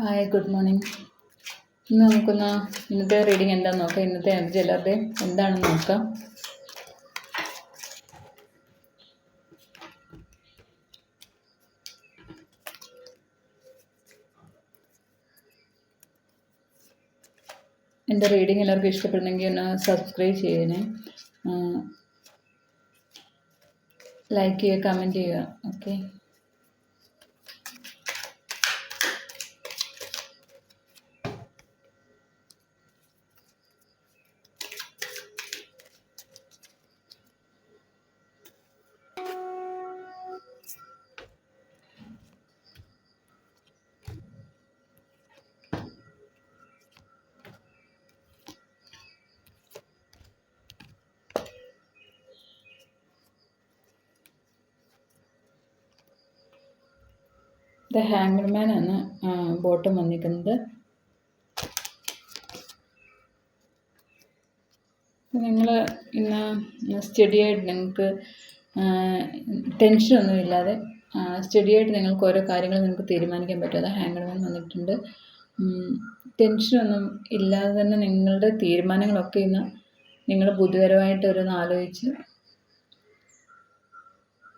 Hi good morning ഇന്ന് നമുക്കൊന്ന് ഇന്നത്തെ റീഡിങ് എന്താണെന്ന് നോക്കാം? ഇന്നത്തെ എനർജി എല്ലാവരുടെയും എന്താണെന്ന് നോക്കാം. എന്റെ റീഡിങ് എല്ലാവർക്കും ഇഷ്ടപ്പെടുന്നെങ്കിൽ ഒന്ന് സബ്സ്ക്രൈബ് ചെയ്യണേ. ലൈക്ക് ചെയ്യുക കമന്റ് ചെയ്യുക. ഓക്കെ ഇത് ഹാങ്ങർമാൻ ആണ് ബോട്ടം വന്നിരിക്കുന്നത്. നിങ്ങൾ ഇന്ന് സ്റ്റഡി ആയിട്ട് നിങ്ങൾക്ക് ടെൻഷനൊന്നുമില്ലാതെ സ്റ്റഡി ആയിട്ട് നിങ്ങൾക്ക് ഓരോ കാര്യങ്ങൾ നിങ്ങൾക്ക് തീരുമാനിക്കാൻ പറ്റും. അത് ഹാങ്ങർമാൻ വന്നിട്ടുണ്ട്. ടെൻഷനൊന്നും ഇല്ലാതെ തന്നെ നിങ്ങളുടെ തീരുമാനങ്ങളൊക്കെ ഇന്ന് നിങ്ങൾ ബുദ്ധിപരമായിട്ട് ഓരോന്ന് ആലോചിച്ച്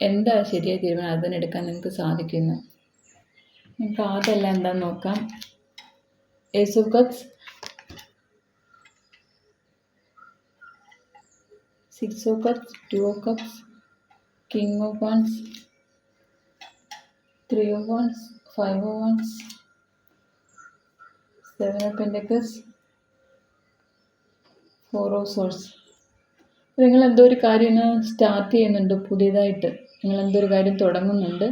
എന്താ ശരിയായ തീരുമാനം? അത് തന്നെ എടുക്കാൻ നിങ്ങൾക്ക് സാധിക്കുന്നു നമുക്ക് ആദ്യമെല്ലാം എന്താന്ന് നോക്കാം. Ace cups six of cups two of cups king of wands three of wands five of wands seven of pentacles four of swords നിങ്ങൾ എന്തോ ഒരു കാര്യം സ്റ്റാർട്ട് ചെയ്യുന്നുണ്ട് പുതിയതായിട്ട്. നിങ്ങൾ എന്തോ ഒരു കാര്യം തുടങ്ങുന്നുണ്ട്.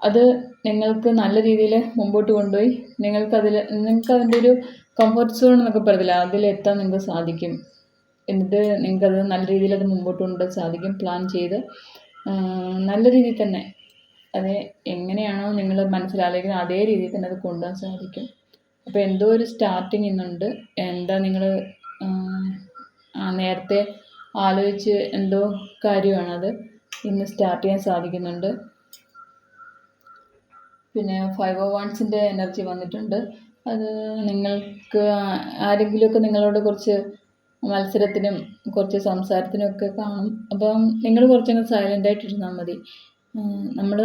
അത് നിങ്ങൾക്ക് നല്ല രീതിയിൽ മുമ്പോട്ട് കൊണ്ടുപോയി. നിങ്ങൾക്ക് നിങ്ങൾക്കതിൽ നിങ്ങൾക്ക് അതിന്റെ ഒരു കംഫർട്ട് സോൺ എന്നൊക്കെ പറയത്തില്ല? അതിലെത്താൻ നിങ്ങൾക്ക് സാധിക്കും. എന്നിട്ട് നിങ്ങൾക്കത് നല്ല രീതിയിൽ അത് മുമ്പോട്ട് കൊണ്ടുപോകാൻ സാധിക്കും. പ്ലാൻ ചെയ്ത് നല്ല രീതിയിൽ തന്നെ. അത് എങ്ങനെയാണോ നിങ്ങൾ മനസ്സിലാലോചിക്കുന്നത് അതേ രീതിയിൽ തന്നെ അത് കൊണ്ടുപോകാൻ സാധിക്കും. അപ്പോൾ എന്തോ ഒരു സ്റ്റാർട്ടിങ് ഇന്നുണ്ട്. എന്താ നിങ്ങൾ നേരത്തെ ആലോചിച്ച് എന്തോ കാര്യമാണത്. ഇന്ന് സ്റ്റാർട്ട് ചെയ്യാൻ സാധിക്കുന്നുണ്ട്. പിന്നെ ഫൈവ് ഓ വൺസിന്റെ എനർജി വന്നിട്ടുണ്ട്. അത് നിങ്ങൾക്ക് ആരെങ്കിലുമൊക്കെ നിങ്ങളോട് കുറച്ച് മത്സരത്തിനും കുറച്ച് സംസാരത്തിനുമൊക്കെ കാണും. അപ്പം നിങ്ങൾ കുറച്ചങ്ങ് സൈലന്റ് ആയിട്ടിരുന്നാൽ മതി. നമ്മൾ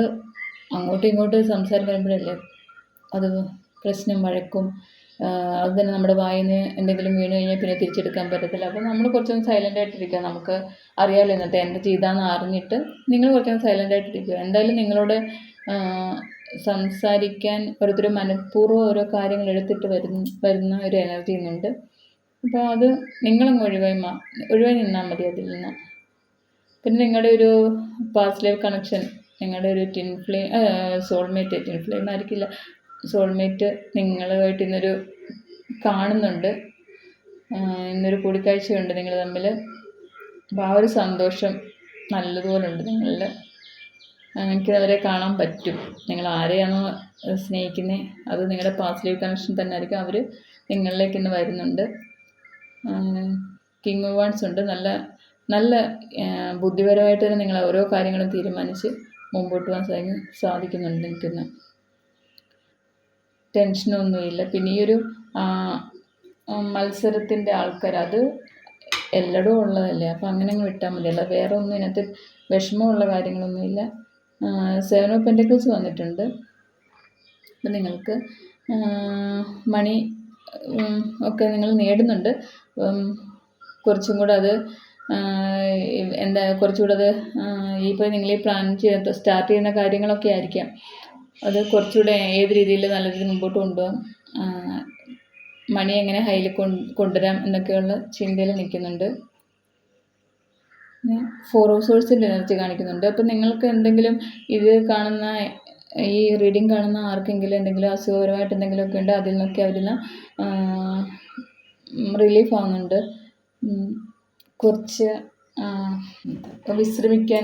അങ്ങോട്ടും ഇങ്ങോട്ടും സംസാരം വരുമ്പോഴല്ലേ അത് പ്രശ്നം വഴക്കും. അത് തന്നെ നമ്മുടെ വായിന് എന്തെങ്കിലും വീണ് കഴിഞ്ഞാൽ പിന്നെ തിരിച്ചെടുക്കാൻ പറ്റത്തില്ല. അപ്പോൾ നമ്മൾ കുറച്ചൊന്ന് സൈലന്റ് ആയിട്ടിരിക്കുക നമുക്ക് അറിയാമല്ലോ ഇന്നത്തെ എനർജി ഇതാണെന്ന് അറിഞ്ഞിട്ട് നിങ്ങൾ കുറച്ചൊന്ന് സൈലന്റ് ആയിട്ടിരിക്കുക എന്തായാലും നിങ്ങളോട് സംസാരിക്കാൻ ഓരോരുത്തർ മനഃപൂർവം ഓരോ കാര്യങ്ങൾ എടുത്തിട്ട് വരുന്ന വരുന്ന ഒരു എനർജി ഇന്നുണ്ട്. അപ്പോൾ അത് നിങ്ങളും ഒഴിവായി മാ ഒഴിവായി നിന്നാൽ മതി അതിൽ നിന്ന്. പിന്നെ നിങ്ങളുടെ ഒരു പാസ്റ്റ് ലൈഫ് കണക്ഷൻ നിങ്ങളുടെ ഒരു twin flame soulmate twin flame ആയിരിക്കില്ല. സോൾമേറ്റ് നിങ്ങളുമായിട്ട് ഇന്നൊരു കാണുന്നുണ്ട്. ഇന്നൊരു കൂടിക്കാഴ്ചയുണ്ട് നിങ്ങൾ തമ്മിൽ അപ്പോൾ ആ ഒരു സന്തോഷം നല്ലതുപോലെ ഉണ്ട് നിങ്ങളിൽ എനിക്ക് അവരെ കാണാൻ പറ്റും. നിങ്ങൾ ആരെയാണോ സ്നേഹിക്കുന്നത് അത് നിങ്ങളുടെ പാസ്റ്റ് കണക്ഷൻ തന്നെ ആയിരിക്കും അവർ നിങ്ങളിലേക്ക് ഇന്ന് വരുന്നുണ്ട്. കിങ് വാൺസ് ഉണ്ട്. നല്ല നല്ല ബുദ്ധിപരമായിട്ട് തന്നെ നിങ്ങൾ ഓരോ കാര്യങ്ങളും തീരുമാനിച്ച് മുമ്പോട്ട് പോകാൻ സാധിക്കും സാധിക്കുന്നുണ്ട് നിൽക്കുന്ന ടെൻഷനൊന്നുമില്ല പിന്നെ ഈ ഒരു മത്സരത്തിന്റെ ആൾക്കാർ അത് എല്ലായിടും ഉള്ളതല്ലേ? അപ്പോൾ അങ്ങനെ അങ്ങ് വിട്ടാൽ മതി. വേറെ ഒന്നും ഇതിനകത്ത് വിഷമമുള്ള കാര്യങ്ങളൊന്നുമില്ല. സെവൻ ഓഫ് പെന്റക്കിൾസ് വന്നിട്ടുണ്ട്. അപ്പം നിങ്ങൾക്ക് മണി ഒക്കെ നിങ്ങൾ നേടുന്നുണ്ട്. കുറച്ചും കൂടെ അത് എന്താ കുറച്ചുകൂടെ അത് ഇപ്പോൾ നിങ്ങൾ ഈ പ്ലാൻ ചെയ്ത് സ്റ്റാർട്ട് ചെയ്യുന്ന കാര്യങ്ങളൊക്കെ ആയിരിക്കാം. അത് കുറച്ചുകൂടെ ഏത് രീതിയിൽ നല്ല രീതിയിൽ മുമ്പോട്ട് കൊണ്ടുപോകാം. മണി എങ്ങനെ ഹൈയിൽ കൊണ്ടുവരാം എന്നൊക്കെയുള്ള ചിന്തയിൽ നിൽക്കുന്നുണ്ട്. ഫോർ ഓഫ് സോഴ്സിന്റെ എനർജി കാണിക്കുന്നുണ്ട്. അപ്പം നിങ്ങൾക്ക് എന്തെങ്കിലും ഇത് കാണുന്ന ഈ റീഡിങ് കാണുന്ന ആർക്കെങ്കിലും എന്തെങ്കിലും അസുഖപരമായിട്ട് എന്തെങ്കിലുമൊക്കെ ഉണ്ട് അതിൽ നിന്നൊക്കെ അവരിൽ റിലീഫ് ആവുന്നുണ്ട് കുറച്ച് വിശ്രമിക്കാൻ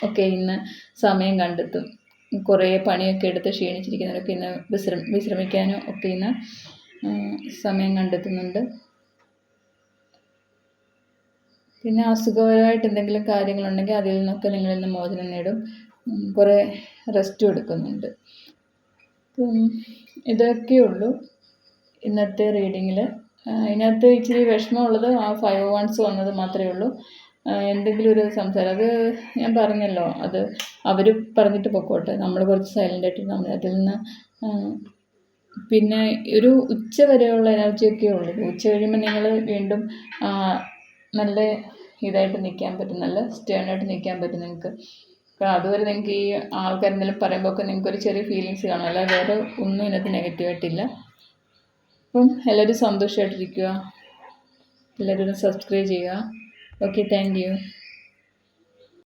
ഒക്കെ ഇന്ന് സമയം കണ്ടെത്തും. കുറേ പണിയൊക്കെ എടുത്ത് ക്ഷീണിച്ചിരിക്കുന്നവരൊക്കെ ഇന്ന് വിശ്ര വിശ്രമിക്കാനും ഒക്കെ ഇന്ന് സമയം കണ്ടെത്തുന്നുണ്ട്. പിന്നെ അസുഖപരമായിട്ട് എന്തെങ്കിലും കാര്യങ്ങളുണ്ടെങ്കിൽ അതിൽ നിന്നൊക്കെ നിങ്ങളിൽ നിന്ന് മോചനം നേടും. കുറേ റെസ്റ്റും എടുക്കുന്നുണ്ട്. ഇതൊക്കെ ഉള്ളൂ ഇന്നത്തെ റീഡിങ്ങിൽ ഇതിനകത്ത് ഇച്ചിരി വിഷമമുള്ളത് ആ ഫൈവ് വൺസ് വന്നത് മാത്രമേ ഉള്ളൂ. എന്തെങ്കിലും ഒരു സംസാരം. അത് ഞാൻ പറഞ്ഞല്ലോ അത് അവർ പറഞ്ഞിട്ട് പൊക്കോട്ടെ. നമ്മൾ കുറച്ച് സൈലന്റ് ആയിട്ട് നമ്മൾ അതിൽ നിന്ന് പിന്നെ ഒരു ഉച്ച വരെയുള്ള എനർജിയൊക്കെ ഉള്ളൂ. ഉച്ച കഴിയുമ്പോൾ നിങ്ങൾ വീണ്ടും നല്ല ഇതായിട്ട് നിൽക്കാൻ പറ്റും നല്ല സ്റ്റേണായിട്ട് നിൽക്കാൻ പറ്റും നിങ്ങൾക്ക് കാരണം അതുവരെ നിങ്ങൾക്ക് ഈ ആൾക്കാരെന്തെങ്കിലും പറയുമ്പോൾ ഒക്കെ നിങ്ങൾക്ക് ഒരു ചെറിയ ഫീലിങ്സ് കാണും അല്ലാതെ വേറെ ഒന്നും ഇതിനകത്ത് നെഗറ്റീവായിട്ടില്ല അപ്പം എല്ലാവരും സന്തോഷമായിട്ടിരിക്കുക എല്ലാവരും സബ്സ്ക്രൈബ് ചെയ്യുക. Okay thank you